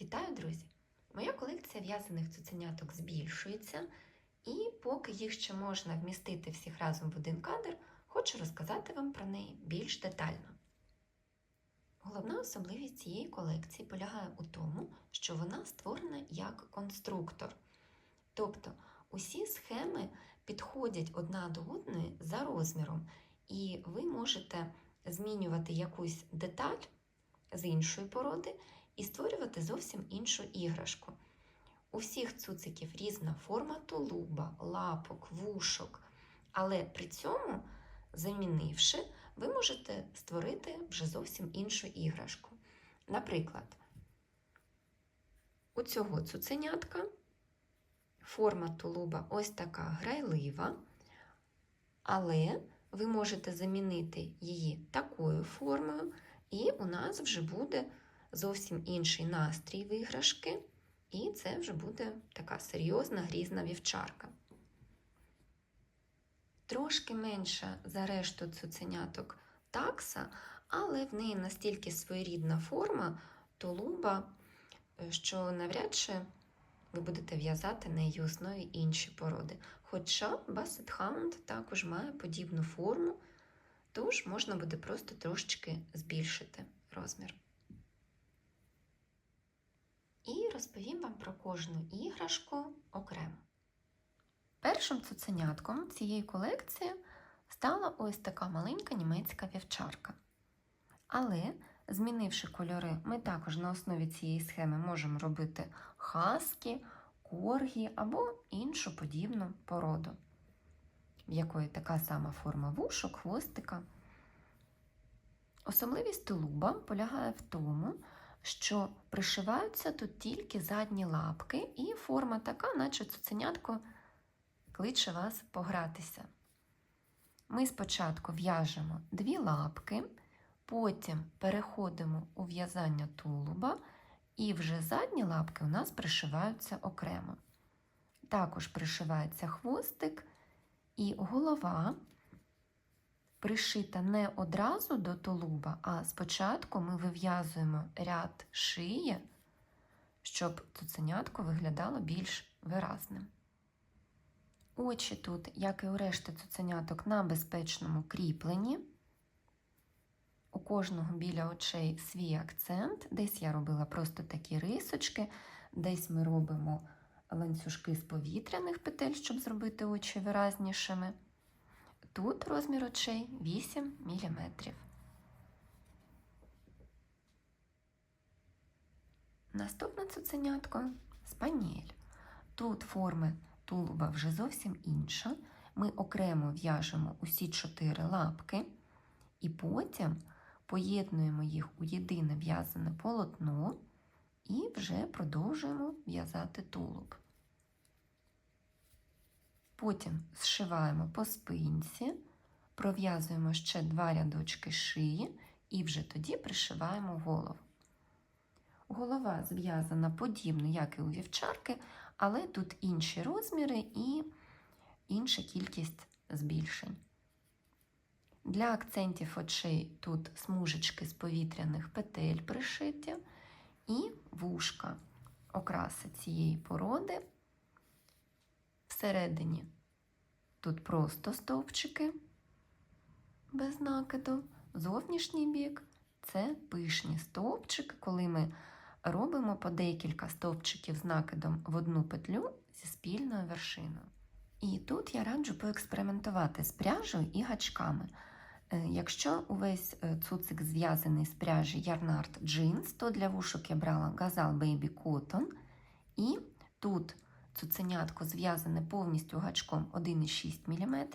Вітаю, друзі! Моя колекція в'язаних цуценяток збільшується, і поки їх ще можна вмістити всіх разом в один кадр, хочу розказати вам про неї більш детально. Головна особливість цієї колекції полягає у тому, що вона створена як конструктор. Тобто усі схеми підходять одна до одної за розміром, і ви можете змінювати якусь деталь з іншої породи і створювати зовсім іншу іграшку. У всіх цуциків різна форма тулуба, лапок, вушок, але при цьому, замінивши, ви можете створити вже зовсім іншу іграшку. Наприклад, у цього цуценятка форма тулуба ось така грайлива, але ви можете замінити її такою формою, і у нас вже буде зовсім інший настрій в іграшки, і це вже буде така серйозна грізна вівчарка. Трошки менша за решту цуценяток такса, але в неї настільки своєрідна форма тулуба, що навряд чи ви будете в'язати на її основі інші породи. Хоча Hound також має подібну форму, тож можна буде просто трошечки збільшити розмір. І розповім вам про кожну іграшку окремо. Першим цуценятком цієї колекції стала ось така маленька німецька вівчарка. Але, змінивши кольори, ми також на основі цієї схеми можемо робити хаски, коргі або іншу подібну породу, в якої така сама форма вушок, хвостика. Особливість тулуба полягає в тому, що пришиваються тут тільки задні лапки, і форма така, наче цуценятко кличе вас погратися. Ми спочатку в'яжемо дві лапки, потім переходимо у в'язання тулуба, і вже задні лапки у нас пришиваються окремо. Також пришивається хвостик і голова пришита не одразу до тулуба, а спочатку ми вив'язуємо ряд шиї, щоб цуценятко виглядало більш виразним. Очі тут, як і у решти цуценяток, на безпечному кріпленні. У кожного біля очей свій акцент. Десь я робила просто такі рисочки, десь ми робимо ланцюжки з повітряних петель, щоб зробити очі виразнішими. Тут розмір очей 8 мм. Наступне цуценятко спаніель. Тут форми тулуба вже зовсім інша. Ми окремо в'яжемо усі чотири лапки, і потім поєднуємо їх у єдине в'язане полотно і вже продовжуємо в'язати тулуб. Потім зшиваємо по спинці, пров'язуємо ще два рядочки шиї і вже тоді пришиваємо голову. Голова зв'язана подібно, як і у вівчарки, але тут інші розміри і інша кількість збільшень. Для акцентів очей тут смужечки з повітряних петель пришиті і вушка окраси цієї породи. Всередині тут просто стовпчики без накиду, зовнішній бік це пишні стовпчики, коли ми робимо по декілька стовпчиків з накидом в одну петлю зі спільною вершиною. І тут я раджу поекспериментувати з пряжею і гачками. Якщо увесь цуцик зв'язаний з пряжі Yarnart Jeans, то для вушок я брала Gazal Baby Cotton. І тут цуценятко зв'язане повністю гачком 1,6 мм,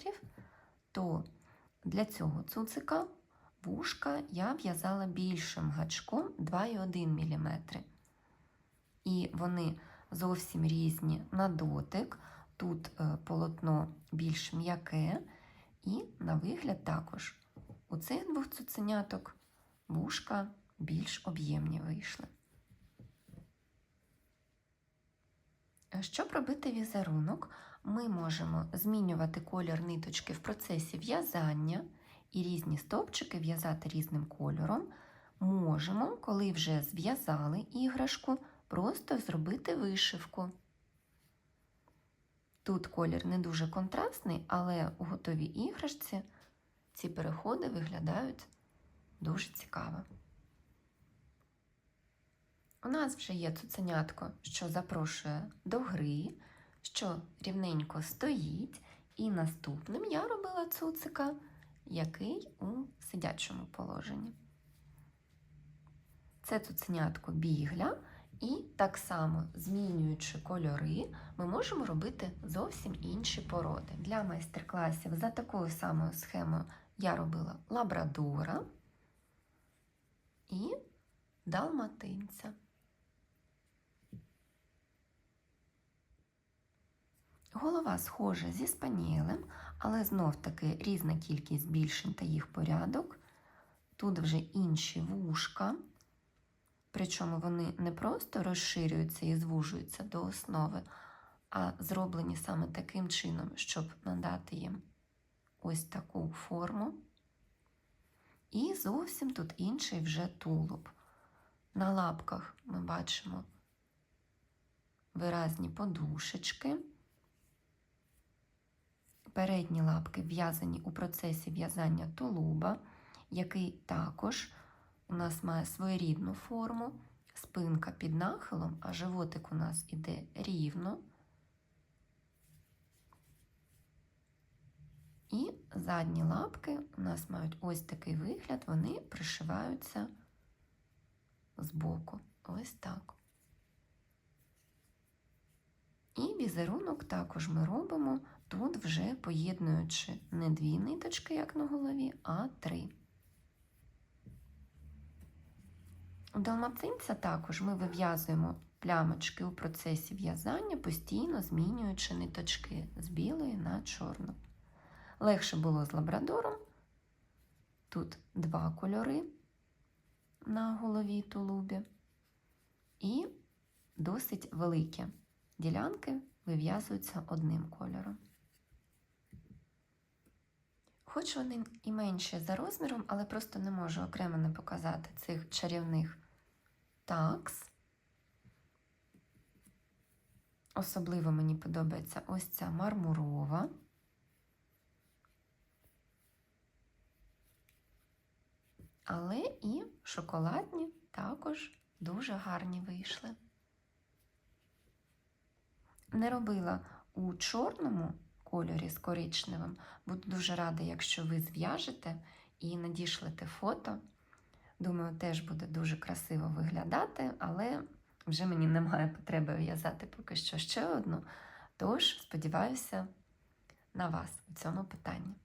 то для цього цуцика вушка я в'язала більшим гачком 2,1 мм. І вони зовсім різні на дотик. Тут полотно більш м'яке, і на вигляд також у цих двох цуценяток вушка більш об'ємні вийшли. Щоб робити візерунок, ми можемо змінювати колір ниточки в процесі в'язання і різні стовпчики в'язати різним кольором. Можемо, коли вже зв'язали іграшку, просто зробити вишивку. Тут колір не дуже контрастний, але у готовій іграшці ці переходи виглядають дуже цікаво. У нас вже є цуценятко, що запрошує до гри, що рівненько стоїть, і наступним я робила цуцика, який у сидячому положенні. Це цуценятко бігля, і так само, змінюючи кольори, ми можемо робити зовсім інші породи. Для майстер-класів за такою самою схемою я робила лабрадора і далматинця. Голова схожа зі спаніелем, але знов таки різна кількість збільшень та їх порядок. Тут вже інші вушка, причому вони не просто розширюються і звужуються до основи, а зроблені саме таким чином, щоб надати їм ось таку форму. І зовсім тут інший вже тулуб. На лапках ми бачимо виразні подушечки. Передні лапки в'язані у процесі в'язання тулуба, який також у нас має своєрідну форму, спинка під нахилом, а животик у нас іде рівно. І задні лапки у нас мають ось такий вигляд, вони пришиваються збоку. Ось так. І візерунок також ми робимо тут вже поєднуючи не дві ниточки, як на голові, а три. У далматинця також ми вив'язуємо плямочки у процесі в'язання, постійно змінюючи ниточки з білої на чорну. Легше було з лабрадором. Тут два кольори на голові тулубі, і досить великі ділянки вив'язуються одним кольором. Хоч вони і менші за розміром, але просто не можу окремо не показати цих чарівних такс. Особливо мені подобається ось ця мармурова. Але і шоколадні також дуже гарні вийшли. Не робила у чорному кольорі з коричневим. Буду дуже рада, якщо ви зв'яжете і надішлете фото. Думаю, теж буде дуже красиво виглядати, але вже мені немає потреби в'язати поки що ще одну. Тож, сподіваюся на вас у цьому питанні.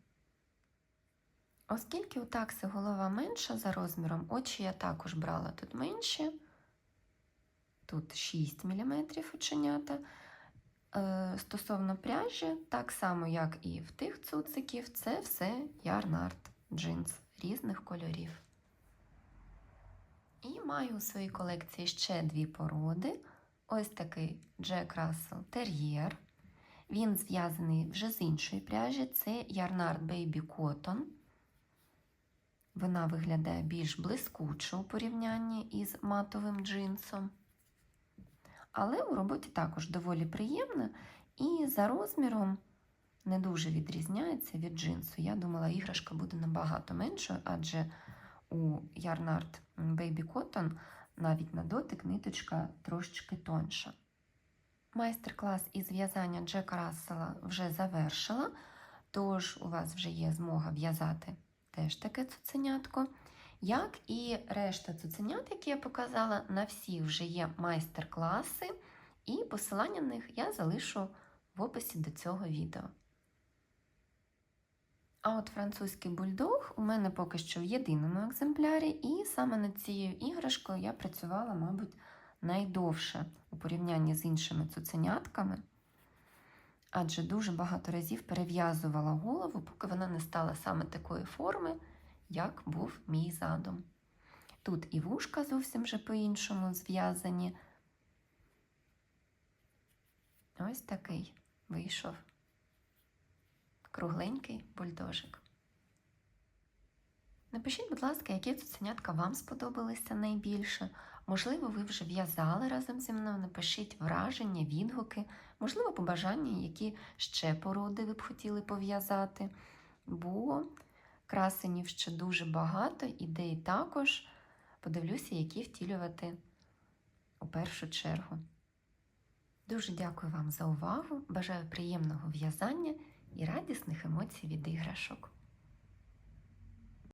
Оскільки у такси голова менша за розміром, очі я також брала тут менші, тут 6 мм оченята. Е, стосовно пряжі, так само, як і в тих цуциків, це все ярнард джинс різних кольорів. І маю у своїй колекції ще дві породи. Ось такий Джек Рассел Тер'єр. Він зв'язаний вже з іншої пряжі, це Ярнард Baby Cotton. Вона виглядає більш блискуче у порівнянні із матовим джинсом. Але у роботі також доволі приємна і за розміром не дуже відрізняється від джинсу. Я думала, іграшка буде набагато меншою, адже у Yarnard Baby Cotton навіть на дотик ниточка трошечки тонша. Майстер-клас із в'язання Джека Рассела вже завершила, тож у вас вже є змога в'язати теж таке цуценятко. Як і решта цуценят, які я показала, на всіх вже є майстер-класи, і посилання на них я залишу в описі до цього відео. А от французький бульдог у мене поки що в єдиному екземплярі, і саме над цією іграшкою я працювала, мабуть, найдовше у порівнянні з іншими цуценятками, адже дуже багато разів перев'язувала голову, поки вона не стала саме такої форми як був мій задум. Тут і вушка зовсім вже по-іншому зв'язані. Ось такий вийшов кругленький бульдожик. Напишіть, будь ласка, які цуценятка вам сподобалися найбільше, Можливо, ви вже в'язали разом зі мною. Напишіть враження, відгуки, можливо, побажання, які ще породи ви б хотіли пов'язати. Бо красенів ще дуже багато, ідей також. Подивлюся, які втілювати у першу чергу. Дуже дякую вам за увагу. Бажаю приємного в'язання і радісних емоцій від іграшок.